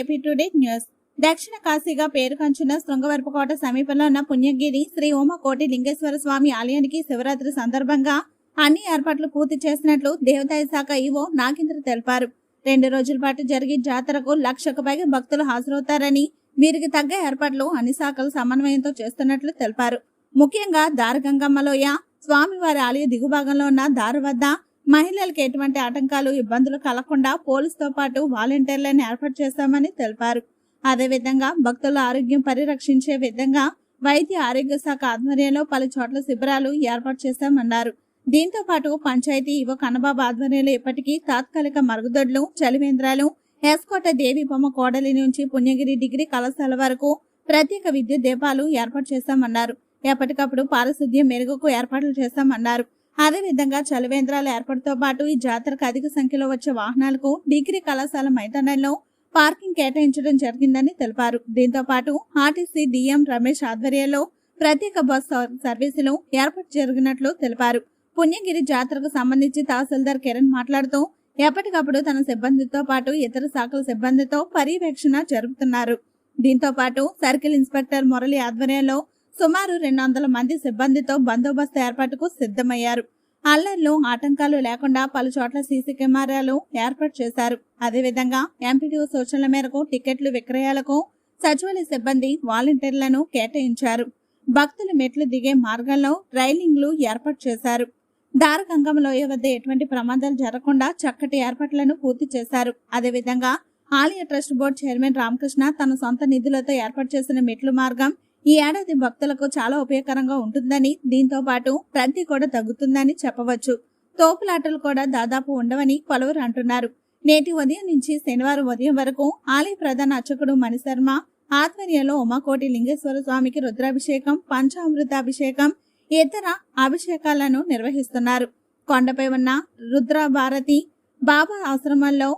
AP today news. దక్షిణ కాశీగా పేరుకంచున్న శృంగవరపుకోట సమీపంలో ఉన్న పుణ్యగిరి శ్రీ ఓమకోటి లింగేశ్వర స్వామి ఆలయానికి శివరాత్రి సందర్భంగా అన్ని ఏర్పాట్లు పూర్తి చేసినట్లు దేవదాయ శాఖ ఈవో నాగేంద్ర తెలిపారు. రెండు రోజుల పాటు జరిగే జాతరకు లక్షకు పైగా భక్తులు హాజరవుతారని వీరికి తగ్గ ఏర్పాట్లు అన్ని శాఖలు సమన్వయంతో చేస్తున్నట్లు తెలిపారు. ముఖ్యంగా దారగంగమ్మలోయ స్వామివారి ఆలయ దిగుభాగంలో ఉన్న దారు వద్ద మహిళలకు ఎటువంటి ఆటంకాలు ఇబ్బందులు కలగకుండా పోలీసుతో పాటు వాలంటీర్లను ఏర్పాటు చేస్తామని తెలిపారు. అదేవిధంగా భక్తుల ఆరోగ్యం పరిరక్షించే విధంగా వైద్య ఆరోగ్య శాఖ ఆధ్వర్యంలో పలు చోట్ల శిబిరాలు ఏర్పాటు చేశామన్నారు. దీంతో పాటు పంచాయతీ యువ కన్నబాబు ఆధ్వర్యంలో ఇప్పటికీ తాత్కాలిక మరుగుదొడ్లు చలివేంద్రాలు ఎస్కోట దేవి బొమ్మ కోడలి నుంచి పుణ్యగిరి డిగ్రీ కళాశాల వరకు ప్రత్యేక విద్యుత్ దీపాలు ఏర్పాటు చేశామన్నారు. ఎప్పటికప్పుడు పారిశుద్ధ్యం మెరుగుకు ఏర్పాట్లు చేశామన్నారు అదేవిధంగా చలివేంద్రాల ఏర్పాటుతో పాటు ఈ జాతరకు అధిక సంఖ్యలో వచ్చే వాహనాలకు డిగ్రీ కళాశాల మైదానంలో పార్కింగ్ కేటాయించడం జరిగిందని తెలిపారు. దీంతో పాటు ఆర్టీసీ డిఎం రమేష్ ఆధ్వర్యంలో ప్రత్యేక బస్ సర్వీసులు ఏర్పాటు జరిగినట్లు తెలిపారు. పుణ్యగిరి జాతరకు సంబంధించి తహసీల్దార్ కిరణ్ మాట్లాడుతూ ఎప్పటికప్పుడు తన సిబ్బందితో పాటు ఇతర శాఖల సిబ్బందితో పర్యవేక్షణ జరుపుతున్నారు. దీంతో పాటు సర్కిల్ ఇన్స్పెక్టర్ మురళి ఆధ్వర్యంలో సుమారు రెండు వందల మంది సిబ్బందితో బందోబస్తు ఏర్పాటుకు సిద్ధమయ్యారు. అల్లర్లు ఆటంకాలు లేకుండా పలు చోట్ల సీసీ కెమెరాలు ఏర్పాటు చేశారు. అదేవిధంగా ఎంపీడీఓ సూచనల మేరకు టికెట్లు విక్రయాలకు సచివాలయ సిబ్బంది వాలంటీర్లను కేటాయించారు. భక్తులు మెట్లు దిగే మార్గంలో రైలింగ్లు ఏర్పాటు చేశారు. దారగంగంలోయ వద్ద ఎటువంటి ప్రమాదాలు జరగకుండా చక్కటి ఏర్పాట్లను పూర్తి చేశారు. అదేవిధంగా ఆలయ ట్రస్ట్ బోర్డు చైర్మన్ రామకృష్ణ తన సొంత నిధులతో ఏర్పాటు చేసిన మెట్లు మార్గం ఈ ఏడాది భక్తులకు చాలా ఉపయోగకరంగా ఉంటుందని దీంతో పాటు రద్దీ కూడా తగ్గుతుందని చెప్పవచ్చు. తోపులాటలు కూడా దాదాపు ఉండవని పలువురు అంటున్నారు. నేటి ఉదయం నుంచి శనివారం ఉదయం వరకు ఆలయ ప్రధాన అర్చకుడు మణిశర్మ ఆధ్వర్యంలో ఉమాకోటి లింగేశ్వర స్వామికి రుద్రాభిషేకం పంచామృతాభిషేకం ఇతర అభిషేకాలను నిర్వహిస్తున్నారు. కొండపై ఉన్న రుద్రభారతి బాబా ఆశ్రమంలో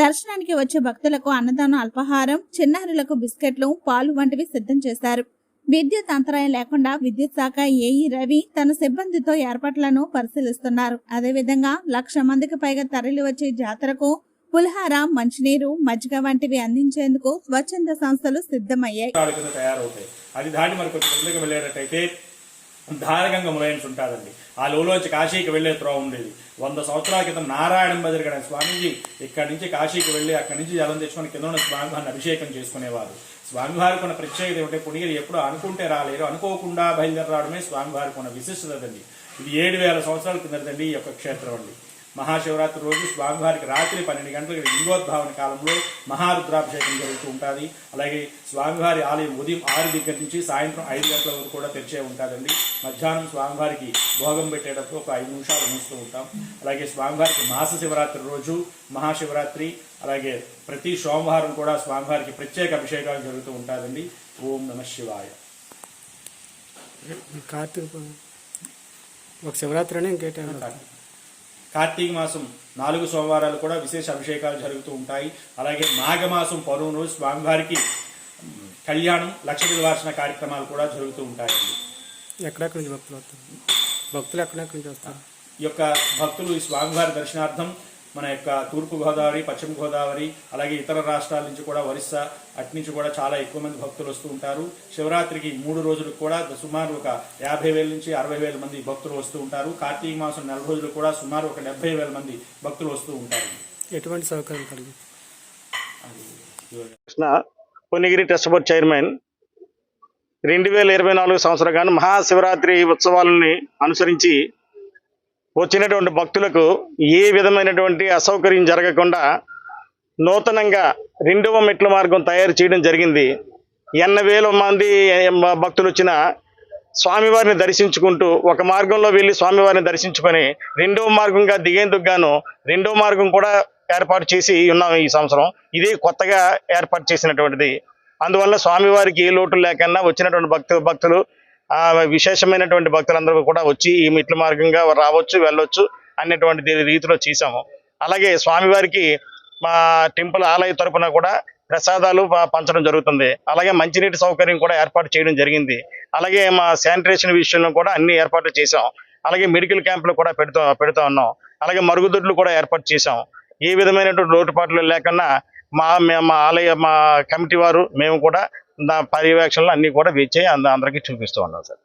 దర్శనానికి వచ్చే భక్తులకు అన్నదానం అల్పాహారం చిన్నారులకు బిస్కెట్లు పాలు వంటివి సిద్ధం చేశారు. విద్యుత్ అంతరాయం లేకుండా విద్యుత్ శాఖ ఏఈ రవి తన సిబ్బందితో ఏర్పాట్లను పరిశీలిస్తున్నారు. అదేవిధంగా లక్ష మందికి పైగా తరలి వచ్చే జాతరకు పులిహార మంచినీరు మజ్జిగ వంటివి అందించేందుకు స్వచ్ఛంద సంస్థలు సిద్ధమయ్యాయి. అది దాటి మరి కొంచెం ముందుకు వెళ్ళేటట్టయితే ధారగంగ ములయన్స్ ఉంటారండి. ఆ లోలోంచి కాశీకి వెళ్ళే త్రోవ ఉండేది. వంద సంవత్సరాల క్రితం నారాయణం బదిరిగడ. స్వామీజీ ఇక్కడి నుంచి కాశీకి వెళ్ళి అక్కడి నుంచి జలం తెచ్చుకొని కింద ఉన్న స్వామివారిని అభిషేకం చేసుకునేవారు. స్వామివారికి ఉన్న ప్రత్యేకత ఏమిటంటే పుణ్యలు ఎప్పుడు అనుకుంటే రాలేరు అనుకోకుండా బయలుదేరి రావడమే స్వామివారికి ఉన్న విశిష్టతండి ఇది ఏడు వేల సంవత్సరాల కిందటండి ఈ యొక్క క్షేత్రం అండి. మహాశివరాత్రి రోజు స్వామివారికి రాత్రి పన్నెండు గంటలకు లింగోద్భావన కాలంలో మహారుద్రాభిషేకం జరుగుతూ ఉంటుంది. అలాగే స్వామివారి ఆలయం ఉదయం ఆరు దగ్గర నుంచి సాయంత్రం ఐదు గంటల వరకు కూడా తెరిచే ఉంటుందండి. మధ్యాహ్నం స్వామివారికి భోగం పెట్టేటప్పుడు ఒక ఐదు నిమిషాలు మూస్తూ ఉంటాం. అలాగే స్వామివారికి మాస శివరాత్రి రోజు మహాశివరాత్రి అలాగే ప్రతి సోమవారం కూడా స్వామివారికి ప్రత్యేక అభిషేకాలు జరుగుతూ ఉంటుందండి. ఓం నమ శివాయ. కార్తీక ఒక శివరాత్రినే ఇంకే టైం కార్తీక మాసం నాలుగు సోమవారాలు కూడా విశేష అభిషేకాలు జరుగుతూ ఉంటాయి. అలాగే మాఘమాసం పరువు రోజు స్వామివారికి కళ్యాణం లక్ష నివాసన కార్యక్రమాలు కూడా జరుగుతూ ఉంటాయండి ఎక్కడెక్కడి నుంచి భక్తులు వస్తారు? భక్తులు ఎక్కడెక్కడి నుంచి వస్తారు? ఈ యొక్క భక్తులు ఈ స్వామివారి దర్శనార్థం మన యొక్క తూర్పు గోదావరి పశ్చిమ గోదావరి అలాగే ఇతర రాష్ట్రాల నుంచి కూడా ఒరిస్సా అటు నుంచి కూడా చాలా ఎక్కువ మంది భక్తులు వస్తూ ఉంటారు. శివరాత్రికి మూడు రోజులు కూడా సుమారు ఒక యాభై వేల నుంచి అరవై వేల మంది భక్తులు వస్తూ ఉంటారు. కార్తీక మాసం నెల రోజులు కూడా సుమారు ఒక డెబ్బై వేల మంది భక్తులు వస్తూ ఉంటారు. ఎటువంటి సౌకర్యం కలిగి Krishna Punyagiri trust board chairman. రెండు వేల ఇరవై నాలుగు సంవత్సరం గాను మహాశివరాత్రి ఉత్సవాలని అనుసరించి వచ్చినటువంటి భక్తులకు ఏ విధమైనటువంటి అసౌకర్యం జరగకుండా నూతనంగా రెండవ మెట్ల మార్గం తయారు చేయడం జరిగింది. ఎన్న వేల మంది భక్తులు వచ్చిన స్వామివారిని దర్శించుకుంటూ ఒక మార్గంలో వెళ్ళి స్వామివారిని దర్శించుకొని రెండవ మార్గంగా దిగేందుకు గాను రెండవ మార్గం కూడా ఏర్పాటు చేసి ఉన్నాం ఈ సంవత్సరం. ఇది కొత్తగా ఏర్పాటు చేసినటువంటిది. అందువల్ల స్వామివారికి ఏ లోటు లేకుండా వచ్చినటువంటి భక్తు భక్తులు విశేషమైనటువంటి భక్తులందరూ కూడా వచ్చి ఈ మెట్ల మార్గంగా రావచ్చు వెళ్ళొచ్చు అనేటువంటి రీతిలో చేశాము. అలాగే స్వామివారికి మా టెంపుల్ ఆలయ తరపున కూడా ప్రసాదాలు పంచడం జరుగుతుంది. అలాగే మంచినీటి సౌకర్యం కూడా ఏర్పాటు చేయడం జరిగింది. అలాగే మా శానిటేషన్ విషయంలో కూడా అన్ని ఏర్పాట్లు చేశాం. అలాగే మెడికల్ క్యాంపులు కూడా పెడుతూ పెడుతూ ఉన్నాం. అలాగే మరుగుదొడ్లు కూడా ఏర్పాటు చేశాం. ఏ విధమైనటువంటి లోటుపాట్లు లేకుండా మా మా ఆలయ మా కమిటీ వారు మేము కూడా పర్యవేక్షణలు అన్నీ కూడా వీచే అందరికీ చూపిస్తూ ఉన్నాం సార్.